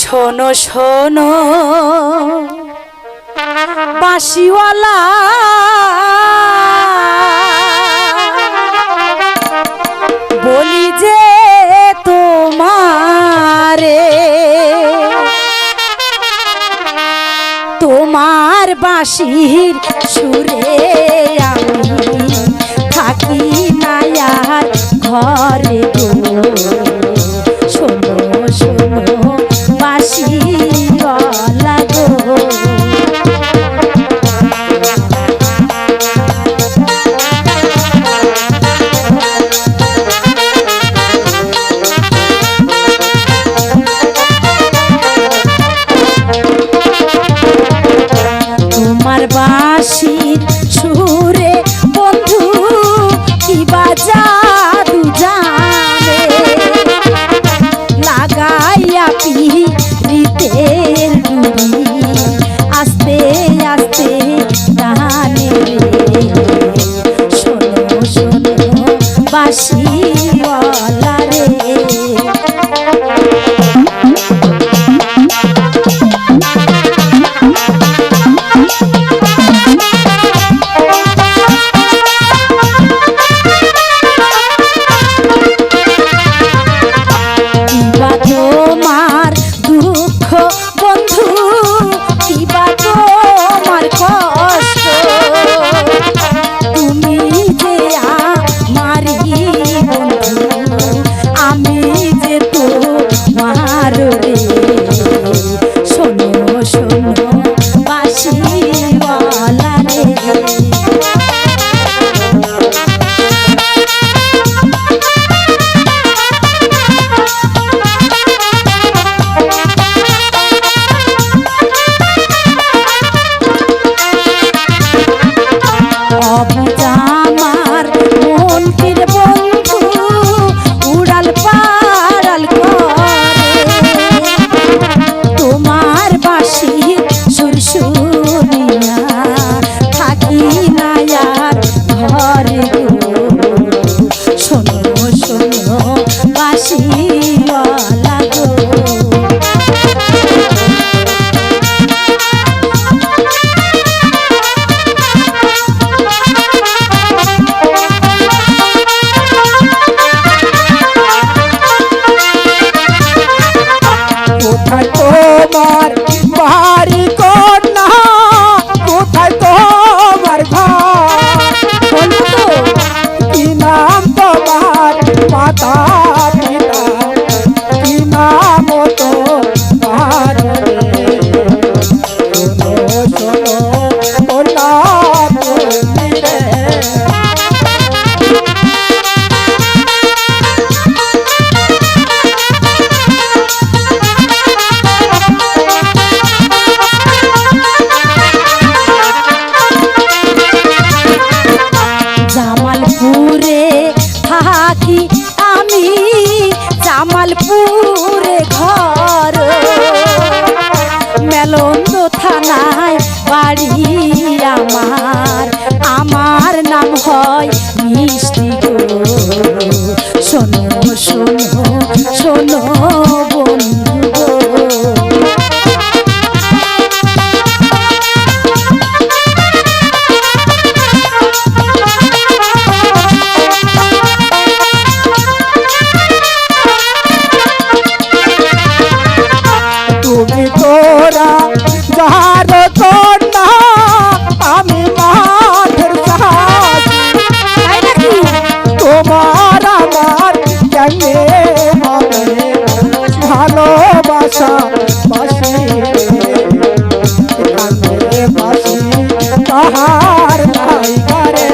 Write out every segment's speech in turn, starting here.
শোনো শোনো। বাঁশিওয়ালা। বলি যে তোমারে তোমার বাঁশির সুরে Thank you. আমার ভালোবাসা বাসি কান্দে বাসি তাহার নাই। পারে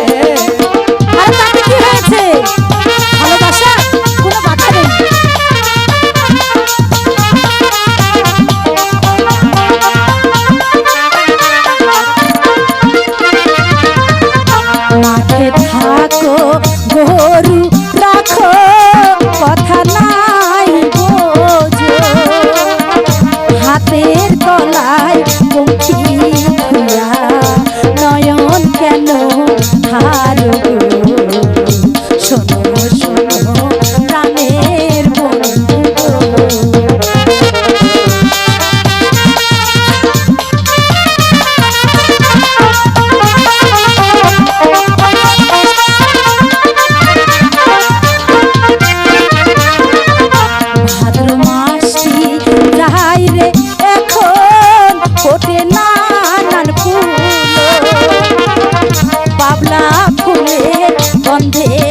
আর গরু bandhe